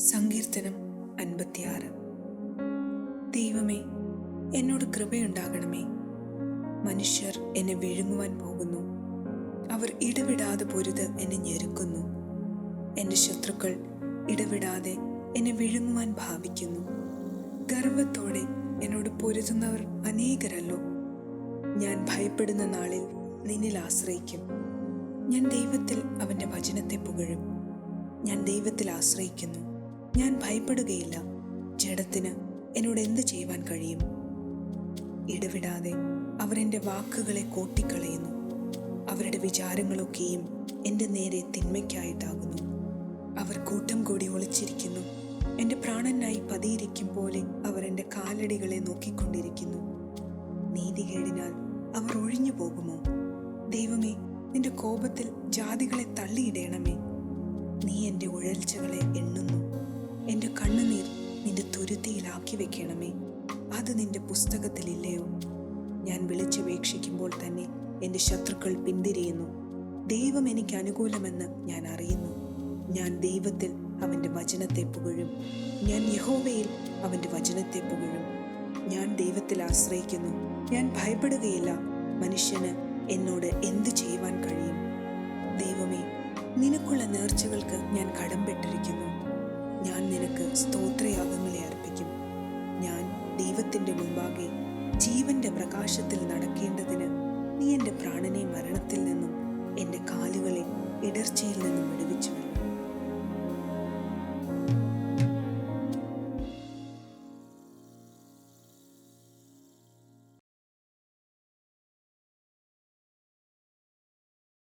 സങ്കീർത്തനം അൻപത്തിയാറ്. ദൈവമേ എന്നോട് കൃപയുണ്ടാകണമേ. മനുഷ്യർ എന്നെ വിഴുങ്ങുവാൻ പോകുന്നു. അവർ ഇടവിടാതെ പൊരുത് എന്നെ ഞെരുക്കുന്നു. എന്റെ ശത്രുക്കൾ ഇടവിടാതെ എന്നെ വിഴുങ്ങുവാൻ ഭാവിക്കുന്നു. ഗർവത്തോടെ എന്നോട് പൊരുതുന്നവർ അനേകരല്ലോ. ഞാൻ ഭയപ്പെടുന്ന നാളിൽ നിന്നിൽ ആശ്രയിക്കും. ഞാൻ ദൈവത്തിൽ അവന്റെ വചനത്തെ പുകഴും. ഞാൻ ദൈവത്തിൽ ആശ്രയിക്കുന്നു. ഞാൻ ഭയപ്പെടുകയില്ല. ജഡത്തിന് എന്നോട് എന്ത് ചെയ്യുവാൻ കഴിയും? ഇടവിടാതെ അവർ എന്റെ വാക്കുകളെ കോട്ടിക്കളയുന്നു. അവരുടെ വിചാരങ്ങളൊക്കെയും എന്റെ നേരെ തിന്മയ്ക്കായിട്ടാകുന്നു. അവർ കൂട്ടം കൂടി ഒളിച്ചിരിക്കുന്നു. എന്റെ പ്രാണനായി പതിയിരിക്കും പോലെ അവർ എന്റെ കാലടികളെ നോക്കിക്കൊണ്ടിരിക്കുന്നു. നീതികേടിനാൽ അവർ ഒഴിഞ്ഞു പോകുമോ? ദൈവമേ നിന്റെ കോപത്തിൽ ജാതികളെ തള്ളിയിടേണമേ. നീ എന്റെ ഉഴൽച്ചകളെ എണ്ണുന്നു. എന്റെ കണ്ണുനീർ നിന്റെ തുരുത്തിയിലാക്കി വെക്കണമേ. അത് നിന്റെ പുസ്തകത്തിലില്ലയോ? ഞാൻ വിളിച്ചപേക്ഷിക്കുമ്പോൾ തന്നെ എന്റെ ശത്രുക്കൾ പിന്തിരിയുന്നു. ദൈവം എനിക്ക് അനുകൂലമെന്ന് ഞാൻ അറിയുന്നു. ഞാൻ ദൈവത്തിൽ അവന്റെ വചനത്തെ പുകഴും. ഞാൻ യഹോവയിൽ അവന്റെ വചനത്തെ പുകഴും. ഞാൻ ദൈവത്തിൽ ആശ്രയിക്കുന്നു. ഞാൻ ഭയപ്പെടുകയില്ല. മനുഷ്യന് എന്നോട് എന്ത് ചെയ്യുവാൻ കഴിയും? ദൈവമേ നിനക്കുള്ള നേർച്ചകൾക്ക് ഞാൻ കടംപെട്ടിരിക്കുന്നു ഞാൻ നിനക്ക് സ്തോത്രയാഗങ്ങളെ അർപ്പിക്കും. ഞാൻ ദൈവത്തിന്റെ മുമ്പാകെ ജീവന്റെ പ്രകാശത്തിൽ നടക്കേണ്ടതിന് നീ എന്റെ പ്രാണനെ മരണത്തിൽ നിന്നും എന്റെ കാലുകളെ ഇടർച്ചയിൽ നിന്നും